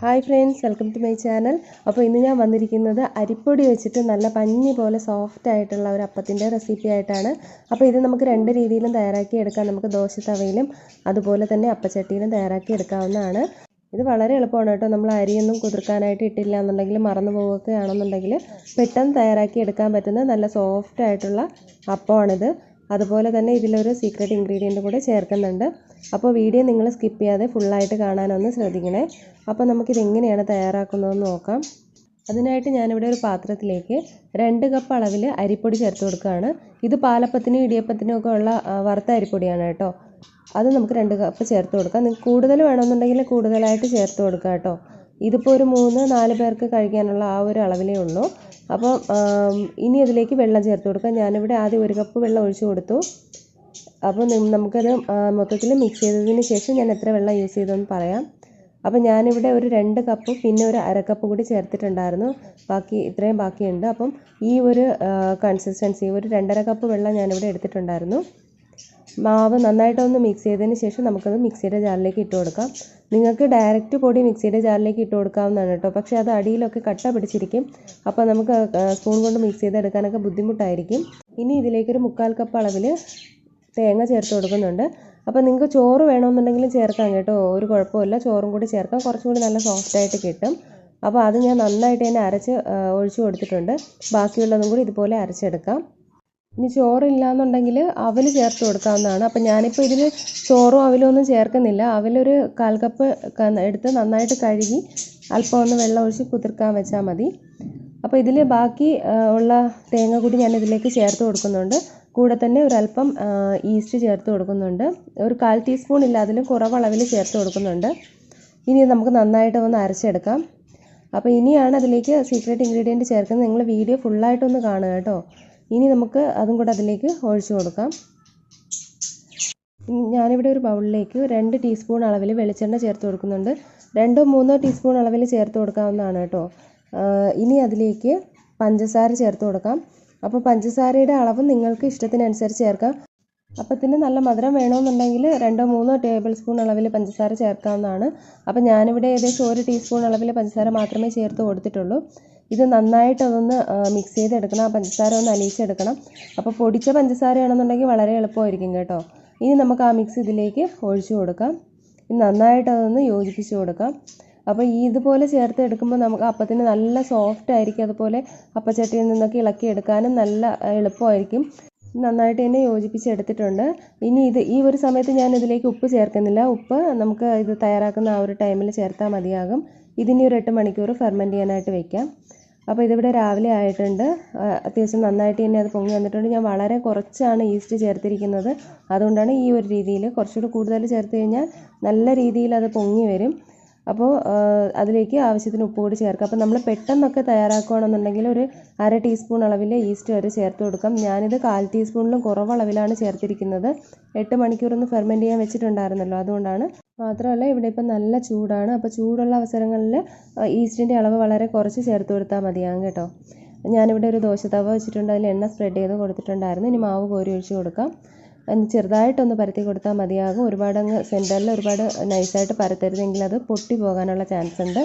Hi friends welcome to my channel അപ്പോൾ ഇന്ന് ഞാൻ വന്നിരിക്കുന്നത് അരിപ്പൊടി വെച്ചിട്ട് നല്ല പഞ്ഞി പോലെ സോഫ്റ്റ് ആയിട്ടുള്ള ഒരു അപ്പത്തിന്റെ റെസിപ്പി ആയിട്ടാണ്. അപ്പോൾ ഇത് നമുക്ക് രണ്ട് രീതിയിലും തയ്യാറാക്കി എടുക്കാം. നമുക്ക് ദോശ തവയിലും അതുപോലെ തന്നെ അപ്പച്ചട്ടിയിലും തയ്യാറാക്കി എടുക്കാവുന്നതാണ്. ഇത് വളരെ എളുപ്പമാണ് കേട്ടോ. നമ്മൾ അരിയൊന്നും കുതിർക്കാനായിട്ട് ഇട്ടില്ല എന്നുണ്ടെങ്കിൽ മറന്നു പോവുകയൊക്കെ ആണെന്നുണ്ടെങ്കിൽ പെട്ടെന്ന് തയ്യാറാക്കി എടുക്കാൻ പറ്റുന്ന നല്ല സോഫ്റ്റ് ആയിട്ടുള്ള അപ്പമാണിത്. അതുപോലെ തന്നെ ഇതിലൊരു സീക്രട്ട് ഇൻഗ്രീഡിയന്റ് കൂടെ ചേർക്കുന്നുണ്ട്. അപ്പോൾ വീഡിയോ നിങ്ങൾ സ്കിപ്പ് ചെയ്യാതെ ഫുള്ളായിട്ട് കാണാനൊന്ന് ശ്രദ്ധിക്കണേ. അപ്പോൾ നമുക്കിത് എങ്ങനെയാണ് തയ്യാറാക്കുന്നതെന്ന് നോക്കാം. അതിനായിട്ട് ഞാനിവിടെ ഒരു പാത്രത്തിലേക്ക് രണ്ട് കപ്പ് അളവിൽ അരിപ്പൊടി ചേർത്ത് കൊടുക്കുകയാണ്. ഇത് പാലപ്പത്തിനും ഇടിയപ്പത്തിനും ഒക്കെ ഉള്ള വറുത്ത അരിപ്പൊടിയാണ് കേട്ടോ. അത് നമുക്ക് രണ്ട് കപ്പ് ചേർത്ത് കൊടുക്കാം. നിങ്ങൾക്ക് കൂടുതൽ വേണമെന്നുണ്ടെങ്കിൽ കൂടുതലായിട്ട് ചേർത്ത് കൊടുക്കാം കേട്ടോ. ഇതിപ്പോൾ ഒരു മൂന്ന് നാല് പേർക്ക് കഴിക്കാനുള്ള ആ ഒരു അളവിലേ ഉള്ളൂ. അപ്പോൾ ഇനി അതിലേക്ക് വെള്ളം ചേർത്ത് കൊടുക്കാം. ഞാനിവിടെ ആദ്യം ഒരു കപ്പ് വെള്ളം ഒഴിച്ചു കൊടുത്തു. അപ്പോൾ നമുക്കത് മൊത്തത്തിൽ മിക്സ് ചെയ്തതിന് ശേഷം ഞാൻ എത്ര വെള്ളം യൂസ് ചെയ്തെന്ന് പറയാം. അപ്പോൾ ഞാനിവിടെ ഒരു രണ്ട് കപ്പ് പിന്നെ ഒരു അരക്കപ്പ് കപ്പ് കൂടി ചേർത്തിട്ടുണ്ടായിരുന്നു. ബാക്കി ഇത്രയും ബാക്കിയുണ്ട്. അപ്പം ഈ ഒരു കൺസിസ്റ്റൻസി ഒരു രണ്ടര കപ്പ് വെള്ളം ഞാനിവിടെ എടുത്തിട്ടുണ്ടായിരുന്നു. മാവ് നന്നായിട്ടൊന്ന് മിക്സ് ചെയ്തതിന് ശേഷം നമുക്കത് മിക്സിയുടെ ജാറിലേക്ക് ഇട്ട് കൊടുക്കാം. നിങ്ങൾക്ക് ഡയറക്റ്റ് പൊടി മിക്സിയുടെ ജാറിലേക്ക് ഇട്ട് കൊടുക്കാവുന്നതാണ് കേട്ടോ. പക്ഷേ അത് അടിയിലൊക്കെ കട്ട പിടിച്ചിരിക്കും. അപ്പോൾ നമുക്ക് സ്പൂൺ കൊണ്ട് മിക്സ് ചെയ്തെടുക്കാനൊക്കെ ബുദ്ധിമുട്ടായിരിക്കും. ഇനി ഇതിലേക്കൊരു മുക്കാൽ കപ്പ് അളവിൽ തേങ്ങ ചേർത്ത് കൊടുക്കുന്നുണ്ട്. അപ്പോൾ നിങ്ങൾക്ക് ചോറ് വേണമെന്നുണ്ടെങ്കിലും ചേർക്കാം കേട്ടോ. ഒരു കുഴപ്പമില്ല. ചോറും കൂടി ചേർക്കാം. കുറച്ചും കൂടി നല്ല സോഫ്റ്റായിട്ട് കിട്ടും. അപ്പോൾ അത് ഞാൻ നന്നായിട്ട് തന്നെ അരച്ച് ഒഴിച്ചു കൊടുത്തിട്ടുണ്ട്. ബാക്കിയുള്ളതും കൂടി ഇതുപോലെ അരച്ചെടുക്കാം. ഇനി ചോറില്ലാന്നുണ്ടെങ്കിൽ അവൽ ചേർത്ത് കൊടുക്കാവുന്നതാണ്. അപ്പം ഞാനിപ്പോൾ ഇതിൽ ചോറും അവലും ഒന്നും ചേർക്കുന്നില്ല. അവലൊരു കാൽ കപ്പ് എടുത്ത് നന്നായിട്ട് കഴുകി അല്പം ഒന്ന് വെള്ളം ഒഴിച്ച് കുതിർക്കാൻ വെച്ചാൽ മതി. അപ്പോൾ ഇതിൽ ബാക്കി ഉള്ള തേങ്ങ കൂടി ഞാൻ ഇതിലേക്ക് ചേർത്ത് കൊടുക്കുന്നുണ്ട്. കൂടെ തന്നെ ഒരല്പം ഈസ്റ്റ് ചേർത്ത് കൊടുക്കുന്നുണ്ട്. ഒരു കാൽ ടീസ്പൂൺ ഇല്ല അതിലും കുറവളവിൽ ചേർത്ത് കൊടുക്കുന്നുണ്ട്. ഇനി നമുക്ക് നന്നായിട്ട് ഒന്ന് അരച്ചെടുക്കാം. അപ്പോൾ ഇനിയാണ് അതിലേക്ക് സീക്രട്ട് ഇൻഗ്രീഡിയന്റ് ചേർക്കുന്നത്. നിങ്ങൾ വീഡിയോ ഫുള്ളായിട്ടൊന്ന് കാണുക കേട്ടോ. ഇനി നമുക്ക് അതും കൂടെ അതിലേക്ക് ഒഴിച്ചു കൊടുക്കാം. ഞാനിവിടെ ഒരു ബൗളിലേക്ക് രണ്ട് ടീസ്പൂൺ അളവിൽ വെളിച്ചെണ്ണ ചേർത്ത് കൊടുക്കുന്നുണ്ട്. രണ്ടോ മൂന്നോ ടീസ്പൂൺ അളവിൽ ചേർത്ത് കൊടുക്കാവുന്നതാണ് കേട്ടോ. ഇനി അതിലേക്ക് പഞ്ചസാര ചേർത്ത് കൊടുക്കാം. അപ്പോൾ പഞ്ചസാരയുടെ അളവ് നിങ്ങൾക്ക് ഇഷ്ടത്തിനനുസരിച്ച് ചേർക്കാം. അപ്പത്തിന് നല്ല മധുരം വേണമെന്നുണ്ടെങ്കിൽ രണ്ടോ മൂന്നോ ടേബിൾ സ്പൂൺ അളവിൽ പഞ്ചസാര ചേർക്കാവുന്നതാണ്. അപ്പോൾ ഞാനിവിടെ ഏകദേശം ഒരു ടീസ്പൂൺ അളവിൽ പഞ്ചസാര മാത്രമേ ചേർത്ത് കൊടുത്തിട്ടുള്ളൂ. ഇത് നന്നായിട്ട് അതൊന്ന് മിക്സ് ചെയ്തെടുക്കണം. ആ പഞ്ചസാര ഒന്ന് അലിയിച്ചെടുക്കണം. അപ്പോൾ പൊടിച്ച പഞ്ചസാരയാണെന്നുണ്ടെങ്കിൽ വളരെ എളുപ്പമായിരിക്കും കേട്ടോ. ഇനി നമുക്ക് ആ മിക്സ് ഇതിലേക്ക് ഒഴിച്ചു കൊടുക്കാം. നന്നായിട്ട് അതൊന്ന് യോജിപ്പിച്ച് കൊടുക്കാം. അപ്പോൾ ഈ ഇതുപോലെ ചേർത്ത് എടുക്കുമ്പോൾ നമുക്ക് അപ്പത്തിന് നല്ല സോഫ്റ്റ് ആയിരിക്കും. അതുപോലെ അപ്പച്ചട്ടിയിൽ നിന്നൊക്കെ ഇളക്കി എടുക്കാനും നല്ല എളുപ്പമായിരിക്കും. നന്നായിട്ട് തന്നെ യോജിപ്പിച്ചെടുത്തിട്ടുണ്ട്. ഇനി ഇത് ഈ ഒരു സമയത്ത് ഞാൻ ഇതിലേക്ക് ഉപ്പ് ചേർക്കുന്നില്ല. ഉപ്പ് നമുക്ക് ഇത് തയ്യാറാക്കുന്ന ആ ഒരു ടൈമിൽ ചേർത്താൽ മതിയാകും. ഇതിനി ഒരു എട്ട് മണിക്കൂർ ഫെർമെന്റ് ചെയ്യാനായിട്ട് വെക്കാം. അപ്പോൾ ഇതിവിടെ രാവിലെ ആയിട്ടുണ്ട്. അത്യാവശ്യം നന്നായിട്ട് തന്നെ അത് പൊങ്ങി വന്നിട്ടുണ്ട്. ഞാൻ വളരെ കുറച്ചാണ് ഈസ്റ്റ് ചേർത്തിരിക്കുന്നത്. അതുകൊണ്ടാണ് ഈ ഒരു രീതിയിൽ കുറച്ചുകൂടി കൂടുതൽ ചേർത്ത് കഴിഞ്ഞാൽ നല്ല രീതിയിൽ അത് പൊങ്ങി വരും. അപ്പോൾ അതിലേക്ക് ആവശ്യത്തിന് ഉപ്പ് കൂടി ചേർക്കുക. അപ്പോൾ നമ്മൾ പെട്ടെന്നൊക്കെ തയ്യാറാക്കുകയാണെന്നുണ്ടെങ്കിൽ ഒരു അര ടീസ്പൂൺ അളവിൽ ഈസ്റ്റ് വരെ ചേർത്ത് കൊടുക്കാം. ഞാനിത് കാൽ ടീസ്പൂണിലും കുറവ് അളവിലാണ് ചേർത്തിരിക്കുന്നത്. എട്ട് മണിക്കൂർ ഒന്ന് ഫെർമെന്റ് ചെയ്യാൻ വെച്ചിട്ടുണ്ടായിരുന്നല്ലോ അതുകൊണ്ടാണ്. മാത്രമല്ല ഇവിടെ ഇപ്പം നല്ല ചൂടാണ്. അപ്പോൾ ചൂടുള്ള അവസരങ്ങളിൽ ഈസ്റ്റിന്റെ അളവ് വളരെ കുറച്ച് ചേർത്ത് കൊടുത്താൽ മതിയാകും കേട്ടോ. ഞാനിവിടെ ഒരു ദോശ തവ വെച്ചിട്ടുണ്ട്. അതിൽ എണ്ണ സ്പ്രെഡ് ചെയ്ത് കൊടുത്തിട്ടുണ്ടായിരുന്നു. ഇനി മാവ് കോരി ഒഴിച്ച് കൊടുക്കാം. ഒന്ന് ചെറുതായിട്ടൊന്ന് പരത്തി കൊടുത്താൽ മതിയാകും. ഒരുപാട് അങ്ങ് സെന്ററിൽ ഒരുപാട് നൈസായിട്ട് പരത്തരുതെങ്കിൽ അത് പൊട്ടി പോകാനുള്ള ചാൻസ് ഉണ്ട്.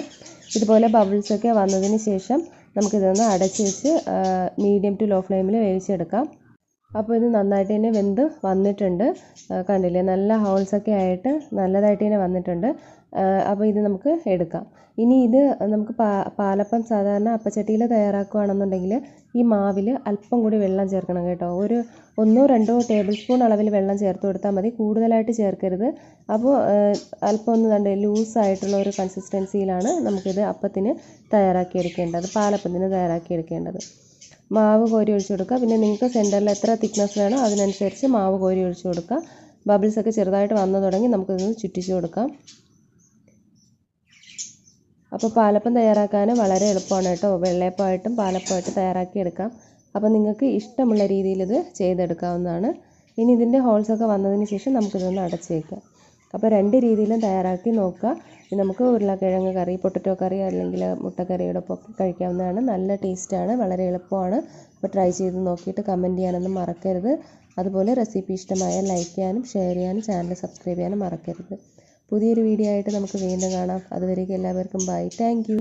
ഇതുപോലെ ബബിൾസൊക്കെ വന്നതിന് ശേഷം നമുക്കിതൊന്ന് അടച്ച് വെച്ച് മീഡിയം ടു ലോ ഫ്ലെയിമിൽ വേവിച്ചെടുക്കാം. അപ്പോൾ ഇത് നന്നായിട്ട് തന്നെ വെന്ത് വന്നിട്ടുണ്ട്. കണ്ടില്ലേ? നല്ല ഹോൾസ് ഒക്കെ ആയിട്ട് നല്ലതായിട്ട് തന്നെ വന്നിട്ടുണ്ട് അപ്പോൾ ഇത് നമുക്ക് എടുക്കാം. ഇനി ഇത് നമുക്ക് പാലപ്പം സാധാരണ അപ്പച്ചട്ടിയിൽ തയ്യാറാക്കുകയാണെന്നുണ്ടെങ്കിൽ ഈ മാവിൽ അല്പം കൂടി വെള്ളം ചേർക്കണം കേട്ടോ. ഒരു ഒന്നോ രണ്ടോ ടേബിൾ സ്പൂൺ അളവിൽ വെള്ളം ചേർത്ത് കൊടുത്താൽ മതി. കൂടുതലായിട്ട് ചേർക്കരുത്. അപ്പോൾ അല്പം ഒന്ന് കണ്ട്? ലൂസായിട്ടുള്ള ഒരു കൺസിസ്റ്റൻസിയിലാണ് നമുക്കിത് അപ്പത്തിന് തയ്യാറാക്കിയെടുക്കേണ്ടത്. പാലപ്പത്തിന് തയ്യാറാക്കിയെടുക്കേണ്ടത്. മാവ് കോരി ഒഴിച്ച് കൊടുക്കുക. പിന്നെ നിങ്ങൾക്ക് സെന്ററിൽ എത്ര തിക്നെസ് വേണോ അതിനനുസരിച്ച് മാവ് കോരി ഒഴിച്ച് കൊടുക്കുക. ബബിൾസ് ഒക്കെ ചെറുതായിട്ട് വന്നു തുടങ്ങി നമുക്കിതൊന്ന് ചുറ്റിച്ച് കൊടുക്കാം. അപ്പോൾ പാലപ്പം തയ്യാറാക്കാൻ വളരെ എളുപ്പമാണ് കേട്ടോ. വെള്ളയപ്പമായിട്ടും പാലപ്പമായിട്ടും തയ്യാറാക്കി എടുക്കാം അപ്പോൾ നിങ്ങൾക്ക് ഇഷ്ടമുള്ള രീതിയിൽ ഇത് ചെയ്തെടുക്കാവുന്നതാണ്. ഇനി ഇതിന്റെ ഹോൾസൊക്കെ വന്നതിന് ശേഷം നമുക്കിതൊന്ന് അടച്ചേക്കാം അപ്പോൾ രണ്ട് രീതിയിലും തയ്യാറാക്കി നോക്കുക. നമുക്ക് ഉരുളക്കിഴങ്ങ് കറി പൊട്ടറ്റോ കറി അല്ലെങ്കിൽ മുട്ടക്കറിയുടെ ഒപ്പം കഴിക്കാവുന്നതാണ്. നല്ല ടേസ്റ്റാണ് വളരെ എളുപ്പമാണ്. അപ്പോൾ ട്രൈ ചെയ്ത് നോക്കിയിട്ട് കമന്റ് ചെയ്യാനൊന്നും മറക്കരുത്. അതുപോലെ റെസിപ്പി ഇഷ്ടമായാൽ ലൈക്ക് ചെയ്യാനും ഷെയർ ചെയ്യാനും ചാനൽ സബ്സ്ക്രൈബ് ചെയ്യാനും മറക്കരുത്. പുതിയൊരു വീഡിയോ ആയിട്ട് നമുക്ക് വീണ്ടും കാണാം. അതുവരേക്കും എല്ലാവർക്കും ബൈ താങ്ക്